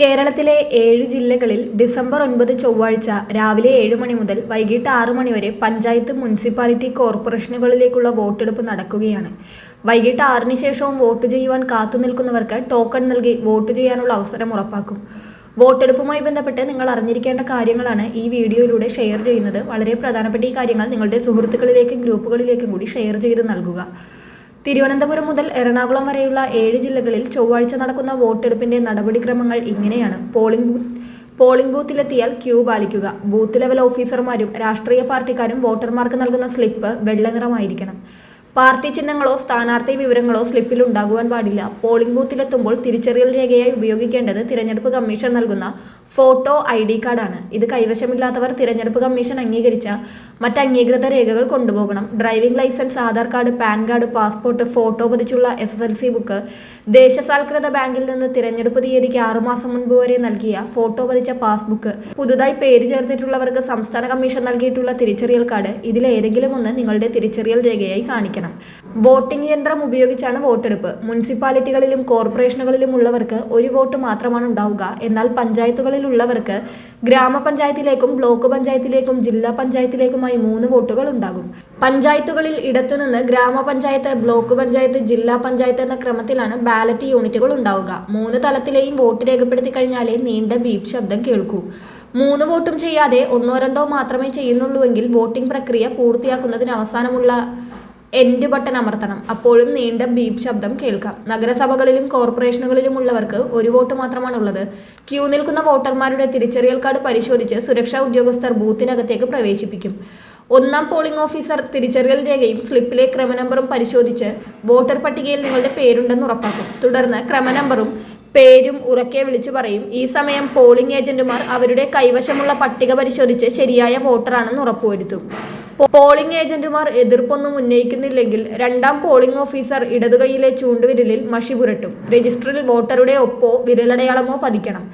കേരളത്തിലെ ഏഴ് ജില്ലകളിൽ ഡിസംബർ ഒൻപത് ചൊവ്വാഴ്ച രാവിലെ ഏഴ് മണി മുതൽ വൈകിട്ട് ആറ് മണി വരെ പഞ്ചായത്ത് മുനിസിപ്പാലിറ്റി കോർപ്പറേഷനുകളിലേക്കുള്ള വോട്ടെടുപ്പ് നടക്കുകയാണ്. വൈകിട്ട് ആറിന് ശേഷവും വോട്ട് ചെയ്യുവാൻ കാത്തുനിൽക്കുന്നവർക്ക് ടോക്കൺ നൽകി വോട്ട് ചെയ്യാനുള്ള അവസരം ഉറപ്പാക്കും. വോട്ടെടുപ്പുമായി ബന്ധപ്പെട്ട് നിങ്ങൾ അറിഞ്ഞിരിക്കേണ്ട കാര്യങ്ങളാണ് ഈ വീഡിയോയിലൂടെ ഷെയർ ചെയ്യുന്നത്. വളരെ പ്രധാനപ്പെട്ട ഈ കാര്യങ്ങൾ നിങ്ങളുടെ സുഹൃത്തുക്കളിലേക്കും ഗ്രൂപ്പുകളിലേക്കും കൂടി ഷെയർ ചെയ്ത് നൽകുക. തിരുവനന്തപുരം മുതൽ എറണാകുളം വരെയുള്ള ഏഴ് ജില്ലകളിൽ ചൊവ്വാഴ്ച നടക്കുന്ന വോട്ടെടുപ്പിന്റെ നടപടിക്രമങ്ങൾ ഇങ്ങനെയാണ്. പോളിംഗ് ബൂത്ത് പോളിംഗ് ബൂത്തിലെത്തിയാൽ ക്യൂ പാലിക്കുക. ബൂത്ത് ലെവൽ ഓഫീസർമാരും രാഷ്ട്രീയ പാർട്ടിക്കാരും വോട്ടർമാർക്ക് നൽകുന്ന സ്ലിപ്പ് വെള്ള നിറമായിരിക്കണം പാർട്ടി ചിഹ്നങ്ങളോ സ്ഥാനാർത്ഥി വിവരങ്ങളോ സ്ലിപ്പിൽ ഉണ്ടാകുവാൻ പാടില്ല. പോളിംഗ് ബൂത്തിലെത്തുമ്പോൾ തിരിച്ചറിയൽ രേഖയായി ഉപയോഗിക്കേണ്ടത് തിരഞ്ഞെടുപ്പ് കമ്മീഷൻ നൽകുന്ന ഫോട്ടോ ഐ ഡി കാർഡാണ്. ഇത് കൈവശമില്ലാത്തവർ തിരഞ്ഞെടുപ്പ് കമ്മീഷൻ അംഗീകരിച്ച മറ്റ് അംഗീകൃത രേഖകൾ കൊണ്ടുപോകണം. Driving licence Aadhaar card PAN card passport photo പതിച്ചുള്ള S S L C book ദേശസാൽകൃത ബാങ്കിൽ നിന്ന് തിരഞ്ഞെടുപ്പ് തീയതിക്ക് ആറുമാസം മുൻപ് വരെ നൽകിയ ഫോട്ടോ പതിച്ച പാസ്ബുക്ക്. പുതുതായി പേര് ചേർത്തിട്ടുള്ളവർക്ക് സംസ്ഥാന കമ്മീഷൻ നൽകിയിട്ടുള്ള തിരിച്ചറിയൽ കാർഡ്. ഇതിലേതെങ്കിലും ഒന്ന് നിങ്ങളുടെ തിരിച്ചറിയൽ രേഖയായി കാണിക്കണം. വോട്ടിംഗ് യന്ത്രം ഉപയോഗിച്ചാണ് വോട്ടെടുപ്പ്. മുനിസിപ്പാലിറ്റികളിലും കോർപ്പറേഷനുകളിലും ഉള്ളവർക്ക് ഒരു വോട്ട് മാത്രമാണ് ഉണ്ടാവുക. എന്നാൽ പഞ്ചായത്തുകളിലുള്ളവർക്ക് ഗ്രാമപഞ്ചായത്തിലേക്കും ബ്ലോക്ക് പഞ്ചായത്തിലേക്കും ജില്ലാ പഞ്ചായത്തിലേക്കുമായി മൂന്ന് വോട്ടുകൾ ഉണ്ടാകും. പഞ്ചായത്തുകളിൽ ഇടത്തുനിന്ന് ഗ്രാമപഞ്ചായത്ത് ബ്ലോക്ക് പഞ്ചായത്ത് ജില്ലാ പഞ്ചായത്ത് എന്ന ക്രമത്തിലാണ് ബാലറ്റ് യൂണിറ്റുകൾ ഉണ്ടാവുക. മൂന്ന് തലത്തിലെയും വോട്ട് രേഖപ്പെടുത്തി കഴിഞ്ഞാലേ നീണ്ട ബീപ് ശബ്ദം കേൾക്കൂ. മൂന്ന് വോട്ടും ചെയ്യാതെ ഒന്നോ രണ്ടോ മാത്രമേ ചെയ്യുന്നുള്ളൂവെങ്കിൽ വോട്ടിംഗ് പ്രക്രിയ പൂർത്തിയാക്കുന്നതിന് അവസാനമുള്ള എൻഡ് ബട്ടൺ അമർത്തണം. അപ്പോഴും നീണ്ട ബീപ് ശബ്ദം കേൾക്കാം. നഗരസഭകളിലും കോർപ്പറേഷനുകളിലും ഉള്ളവർക്ക് ഒരു വോട്ട് മാത്രമാണ് ഉള്ളത് ക്യൂ നിൽക്കുന്ന വോട്ടർമാരുടെ തിരിച്ചറിയൽ കാർഡ് പരിശോധിച്ച് സുരക്ഷാ ഉദ്യോഗസ്ഥർ ബൂത്തിനകത്തേക്ക് പ്രവേശിപ്പിക്കും. ഒന്നാം പോളിംഗ് ഓഫീസർ തിരിച്ചറിയൽ രേഖയും സ്ലിപ്പിലെ ക്രമനമ്പറും പരിശോധിച്ച് വോട്ടർ പട്ടികയിൽ നിങ്ങളുടെ പേരുണ്ടെന്ന് ഉറപ്പാക്കും. തുടർന്ന് ക്രമനമ്പറും പേരും ഉറക്കെ വിളിച്ചു പറയും. ഈ സമയം പോളിംഗ് ഏജന്റുമാർ അവരുടെ കൈവശമുള്ള പട്ടിക പരിശോധിച്ച് ശരിയായ വോട്ടറാണെന്ന് ഉറപ്പുവരുത്തും. പോളിംഗ് ഏജന്റുമാർ എതിർപ്പൊന്നും ഉന്നയിക്കുന്നില്ലെങ്കിൽ രണ്ടാം പോളിംഗ് ഓഫീസർ ഇടതുകൈയിലെ ചൂണ്ടുവിരലിൽ മഷി പുരട്ടും. രജിസ്റ്ററിൽ വോട്ടറുടെ ഒപ്പോ വിരലടയാളമോ പതിക്കണം.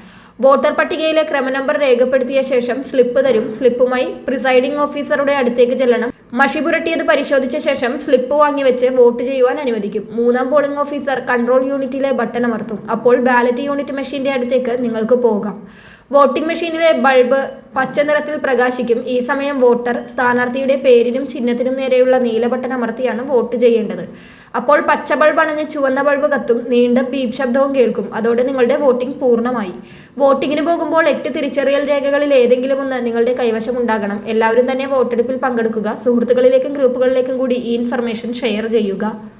വോട്ടർ പട്ടികയിലെ ക്രമനമ്പർ രേഖപ്പെടുത്തിയ ശേഷം സ്ലിപ്പ് തരും. സ്ലിപ്പുമായി പ്രിസൈഡിംഗ് ഓഫീസറുടെ അടുത്തേക്ക് ചെല്ലണം. മഷി പുരട്ടിയത് പരിശോധിച്ച ശേഷം സ്ലിപ്പ് വാങ്ങിവെച്ച് വോട്ട് ചെയ്യുവാൻ അനുവദിക്കും. മൂന്നാം പോളിംഗ് ഓഫീസർ കൺട്രോൾ യൂണിറ്റിലെ ബട്ടൺ അമർത്തും. അപ്പോൾ ബാലറ്റ് യൂണിറ്റ് മെഷീന്റെ അടുത്തേക്ക് നിങ്ങൾക്ക് പോകാം. വോട്ടിംഗ് മെഷീനിലെ ബൾബ് പച്ച നിറത്തിൽ പ്രകാശിക്കും. ഈ സമയം വോട്ടർ സ്ഥാനാർത്ഥിയുടെ പേരിനും ചിഹ്നത്തിനും നേരെയുള്ള നീല ബട്ടൺ അമർത്തിയാണ് വോട്ട് ചെയ്യേണ്ടത്. അപ്പോൾ പച്ച ബൾബ് അണഞ്ഞ് ചുവന്ന ബൾബ് കത്തും നീണ്ട ബീപ് ശബ്ദവും കേൾക്കും. അതോടെ നിങ്ങളുടെ വോട്ടിംഗ് പൂർണമായി. വോട്ടിങ്ങിന് പോകുമ്പോൾ എട്ട് തിരിച്ചറിയൽ രേഖകളിൽ ഏതെങ്കിലും ഒന്ന് നിങ്ങളുടെ കൈവശം ഉണ്ടാകണം. എല്ലാവരും തന്നെ വോട്ടെടുപ്പിൽ പങ്കെടുക്കുക. സുഹൃത്തുക്കളിലേക്കും ഗ്രൂപ്പുകളിലേക്കും കൂടി ഈ ഇൻഫർമേഷൻ ഷെയർ ചെയ്യുക.